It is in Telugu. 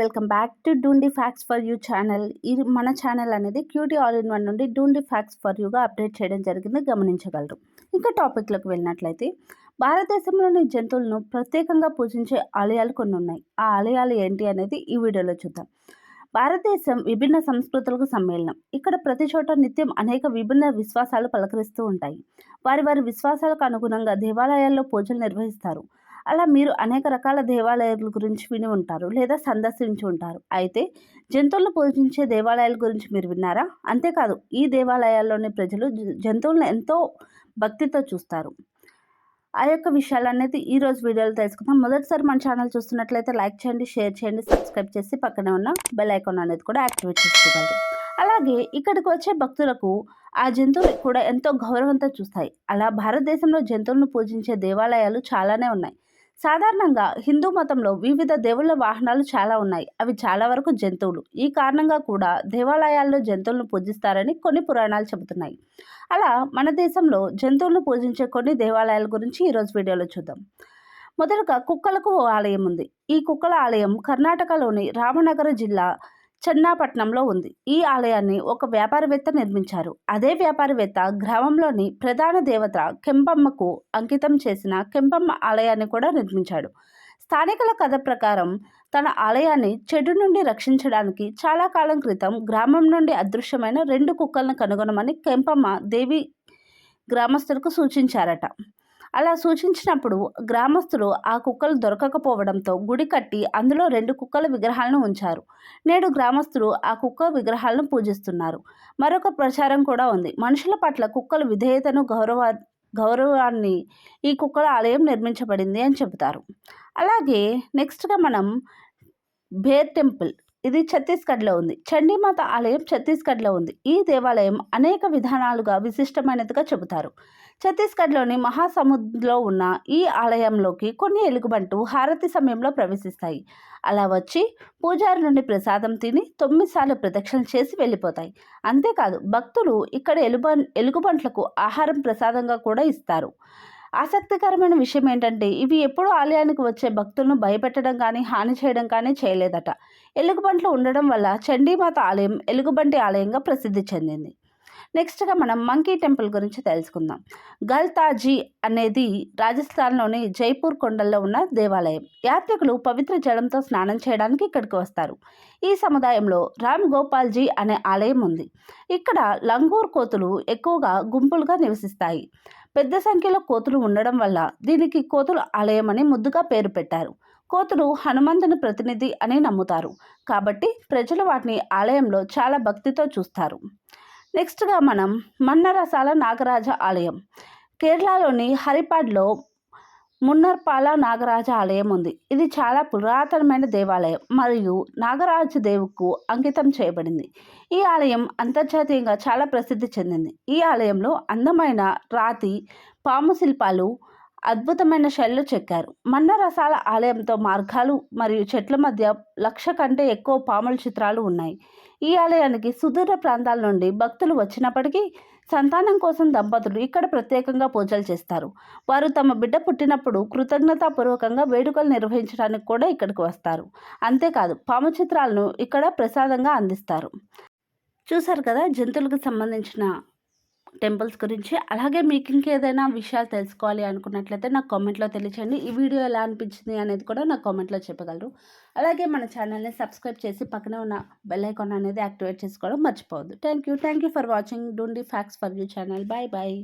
Welcome back to Dhoondi facts for you channel. ఈ మన ఛానల్ అనేది క్యూటీ ఆల్ ఇన్ వన్ నుండి డూండి ఫ్యాక్స్ ఫర్ యూగా అప్డేట్ చేయడం జరిగింది. గమనించగలరు. ఇంకా టాపిక్లోకి వెళ్ళినట్లయితే భారతదేశంలోని జంతువులను ప్రత్యేకంగా పూజించే ఆలయాలు కొన్ని ఉన్నాయి. ఆ ఆలయాలు ఏంటి అనేది ఈ వీడియోలో చూద్దాం. భారతదేశం విభిన్న సంస్కృతులకు సమ్మేళనం. ఇక్కడ ప్రతి చోట నిత్యం అనేక విభిన్న విశ్వాసాలు పలకరిస్తూ ఉంటాయి. వారి వారి విశ్వాసాలకు అనుగుణంగా దేవాలయాల్లో పూజలు నిర్వహిస్తారు. అలా మీరు అనేక రకాల దేవాలయాల గురించి విని ఉంటారు లేదా సందర్శించి ఉంటారు. అయితే జంతువులను పూజించే దేవాలయాల గురించి మీరు విన్నారా? అంతేకాదు ఈ దేవాలయాల్లోని ప్రజలు జంతువులను ఎంతో భక్తితో చూస్తారు. ఆ యొక్క విషయాలనేది ఈరోజు వీడియోలో తెలుసుకుందాం. మొదటిసారి మన ఛానల్ చూస్తున్నట్లయితే లైక్ చేయండి షేర్ చేయండి సబ్స్క్రైబ్ చేసి పక్కనే ఉన్న బెల్ ఐకాన్ అనేది కూడా యాక్టివేట్ చేసుకోగలరు. అలాగే ఇక్కడికి వచ్చే భక్తులకు ఆ జంతువులు కూడా ఎంతో గౌరవంతో చూస్తాయి. అలా భారతదేశంలో జంతువులను పూజించే దేవాలయాలు చాలానే ఉన్నాయి. సాధారణంగా హిందూ మతంలో వివిధ దేవుళ్ళ వాహనాలు చాలా ఉన్నాయి. అవి చాలా వరకు జంతువులు. ఈ కారణంగా కూడా దేవాలయాల్లో జంతువులను పూజిస్తారని కొన్ని పురాణాలు చెబుతున్నాయి. అలా మన దేశంలో జంతువులను పూజించే కొన్ని దేవాలయాల గురించి ఈరోజు వీడియోలో చూద్దాం. మొదటగా కుక్కలకు ఆలయం ఉంది. ఈ కుక్కల ఆలయం కర్ణాటకలోని రామనగర జిల్లా చెన్నాపట్నంలో ఉంది. ఈ ఆలయాన్ని ఒక వ్యాపారవేత్త నిర్మించారు. అదే వ్యాపారవేత్త గ్రామంలోని ప్రధాన దేవత కెంపమ్మకు అంకితం చేసిన కెంపమ్మ ఆలయాన్ని కూడా నిర్మించాడు. స్థానికుల కథ ప్రకారం తన ఆలయాన్ని చెడు నుండి రక్షించడానికి చాలా కాలం క్రితం గ్రామం నుండి అదృశ్యమైన రెండు కుక్కలను కనుగొనమని కెంపమ్మ దేవి గ్రామస్తులకు సూచించారట. అలా సూచించినప్పుడు గ్రామస్తులు ఆ కుక్కలు దొరకకపోవడంతో గుడి కట్టి అందులో రెండు కుక్కల విగ్రహాలను ఉంచారు. నేడు గ్రామస్తులు ఆ కుక్క విగ్రహాలను పూజిస్తున్నారు. మరొక ప్రచారం కూడా ఉంది. మనుషుల పట్ల కుక్కల విధేయతను గౌరవ గౌరవాన్ని ఈ కుక్కల ఆలయం నిర్మించబడింది అని చెబుతారు. అలాగే నెక్స్ట్గా మనం బేర్ టెంపుల్ ఇది ఛత్తీస్గఢ్లో ఉంది. చండీమాత ఆలయం ఛత్తీస్గఢ్లో ఉంది. ఈ దేవాలయం అనేక విధానాలుగా విశిష్టమైనదిగా చెబుతారు. ఛత్తీస్గఢ్లోని మహాసముద్రంలో ఉన్న ఈ ఆలయంలోకి కొన్ని ఎలుగుబంటు హారతి సమయంలో ప్రవేశిస్తాయి. అలా వచ్చి పూజారి నుండి ప్రసాదం తిని తొమ్మిది సార్లు ప్రదక్షిణ చేసి వెళ్ళిపోతాయి. అంతేకాదు భక్తులు ఇక్కడ ఎలుబ ఎలుగుబంట్లకు ఆహారం ప్రసాదంగా కూడా ఇస్తారు. ఆసక్తికరమైన విషయం ఏంటంటే ఇవి ఎప్పుడూ ఆలయానికి వచ్చే భక్తులను భయపెట్టడం కానీ హాని చేయడం కానీ చేయలేదట. ఎలుగుబంట్లు ఉండడం వల్ల చండీమాత ఆలయం ఎలుగుబంటి ఆలయంగా ప్రసిద్ధి చెందింది. నెక్స్ట్గా మనం మంకీ టెంపుల్ గురించి తెలుసుకుందాం. గల్తాజీ అనేది రాజస్థాన్లోని జైపూర్ కొండల్లో ఉన్న దేవాలయం. యాత్రికులు పవిత్ర జలంతో స్నానం చేయడానికి ఇక్కడికి వస్తారు. ఈ సముదాయంలో రామ్ గోపాల్జీ అనే ఆలయం ఉంది. ఇక్కడ లంగూర్ కోతులు ఎక్కువగా గుంపులుగా నివసిస్తాయి. పెద్ద సంఖ్యలో కోతులు ఉండడం వల్ల దీనికి కోతులు ఆలయం అని ముద్దుగా పేరు పెట్టారు. కోతులు హనుమంతుని ప్రతినిధి అని నమ్ముతారు. కాబట్టి ప్రజలు వాటిని ఆలయంలో చాలా భక్తితో చూస్తారు. నెక్స్ట్గా మనం మన్నరసాల నాగరాజ ఆలయం. కేరళలోని హరిపాడ్లో మున్నర్పాల నాగరాజ ఆలయం ఉంది. ఇది చాలా పురాతనమైన దేవాలయం మరియు నాగరాజు దేవుకు అంకితం చేయబడింది. ఈ ఆలయం అంతర్జాతీయంగా చాలా ప్రసిద్ధి చెందింది. ఈ ఆలయంలో అందమైన రాతి పాము శిల్పాలు అద్భుతమైన శైలిలో చెక్కారు. మన్నరసాల ఆలయంతో మార్గాలు మరియు చెట్ల మధ్య లక్ష కంటే ఎక్కువ పాముల చిత్రాలు ఉన్నాయి. ఈ ఆలయానికి సుదూర ప్రాంతాల నుండి భక్తులు వచ్చినప్పటికీ సంతానం కోసం దంపతులు ఇక్కడ ప్రత్యేకంగా పూజలు చేస్తారు. వారు తమ బిడ్డ పుట్టినప్పుడు కృతజ్ఞతాపూర్వకంగా వేడుకలు నిర్వహించడానికి కూడా ఇక్కడికి వస్తారు. అంతేకాదు పాము చిత్రాలను ఇక్కడ ప్రసాదంగా అందిస్తారు. చూశారు కదా జంతువులకు సంబంధించిన టెంపుల్స్ గురించి. అలాగే మీకు ఇంకేదైనా విషయాలు తెలుసుకోవాలి అనుకున్నట్లయితే నాకు కామెంట్లో తెలియచేయండి. ఈ వీడియో ఎలా అనిపించింది అనేది కూడా నాకు కామెంట్లో చెప్పగలరు. అలాగే మన ఛానల్ని సబ్స్క్రైబ్ చేసి పక్కనే ఉన్న బెల్ ఐకాన్ అనేది యాక్టివేట్ చేసుకోవడం మర్చిపోవద్దు. Thank you. Thank you for watching. Don't facts for you channel. Bye bye.